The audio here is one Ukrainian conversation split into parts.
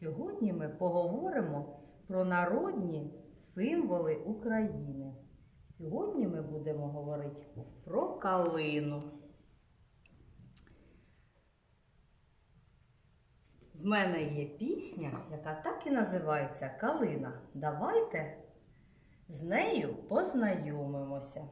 Сьогодні ми поговоримо про народні символи України. Сьогодні ми будемо говорити про калину. В мене є пісня, яка так і називається Калина. Давайте з нею познайомимося.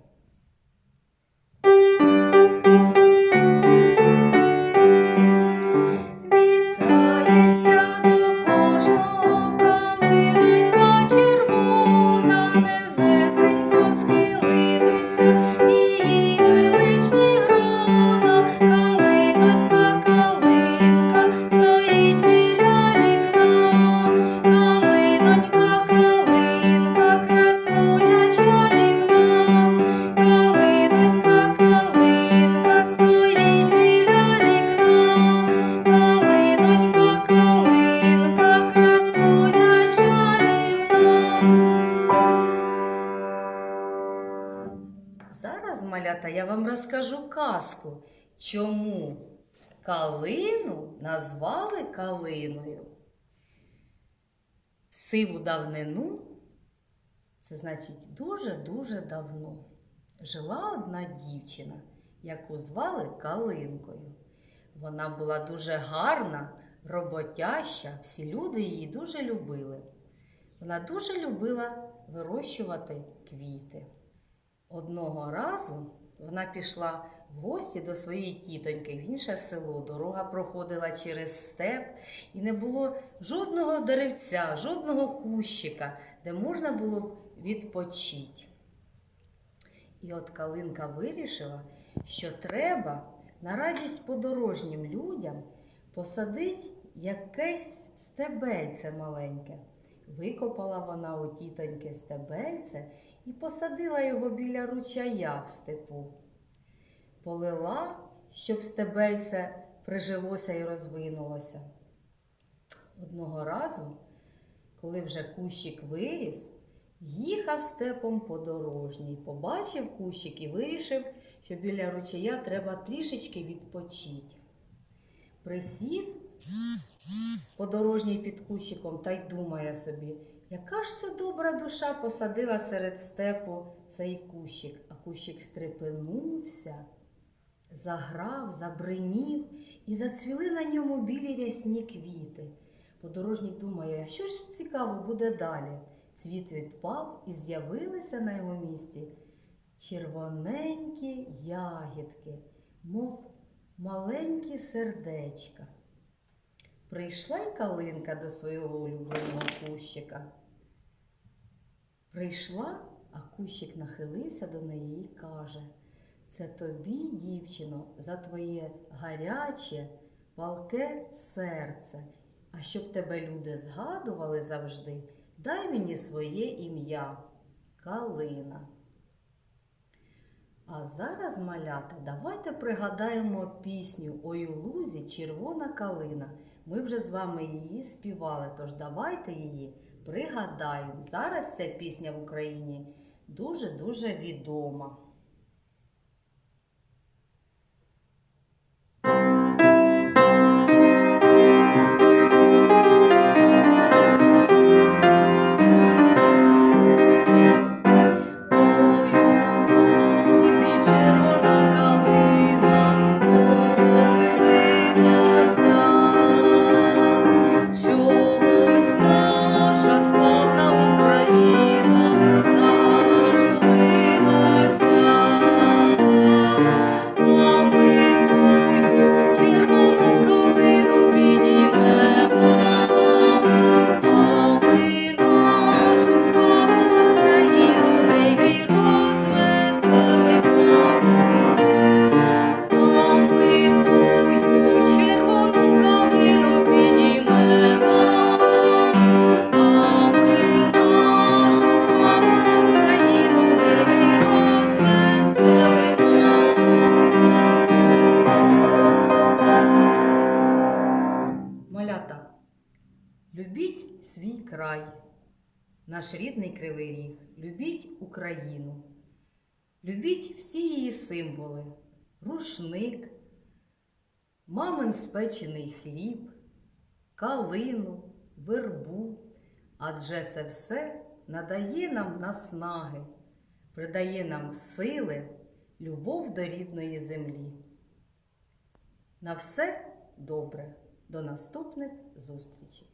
Я вам розкажу казку, чому калину назвали калиною. В сиву давнину, це значить дуже-дуже давно, жила одна дівчина, яку звали Калинкою. Вона була дуже гарна, роботяща, всі люди її дуже любили. Вона дуже любила вирощувати квіти. Одного разу вона пішла в гості до своєї тітоньки в інше село. Дорога проходила через степ, і не було жодного деревця, жодного кущика, де можна було б відпочити. І от Калинка вирішила, що треба на радість подорожнім людям посадити якесь стебельце маленьке. Викопала вона у тітоньки стебельце і посадила його біля ручая в степу. Полила, щоб стебельце прижилося і розвинулося. Одного разу, коли вже кущик виріс, їхав степом подорожній, побачив кущик і вирішив, що біля ручая треба трішечки відпочити. Присів подорожній під кущиком та й думає собі, яка ж це добра душа посадила серед степу цей кущик, а кущик стрепенувся, заграв, забринів і зацвіли на ньому білі рясні квіти. Подорожник думає, що ж цікаво буде далі? Цвіт відпав і з'явилися на його місці червоненькі ягідки, мов маленькі сердечка. Прийшла й калинка до свого улюбленого кущика. Прийшла, а кущик нахилився до неї і каже: Це тобі, дівчино, за твоє гаряче, палке серце. А щоб тебе люди згадували завжди, дай мені своє ім'я Калина. А зараз, малята, давайте пригадаємо пісню Ой у лузі червона калина. Ми вже з вами її співали, тож давайте її пригадаємо. Зараз ця пісня в Україні дуже-дуже відома. Любіть свій край, наш рідний кривий ріг, любіть Україну, любіть всі її символи, рушник, мамин спечений хліб, калину, вербу, адже це все надає нам наснаги, придає нам сили, любов до рідної землі. На все добре. До наступних зустрічей!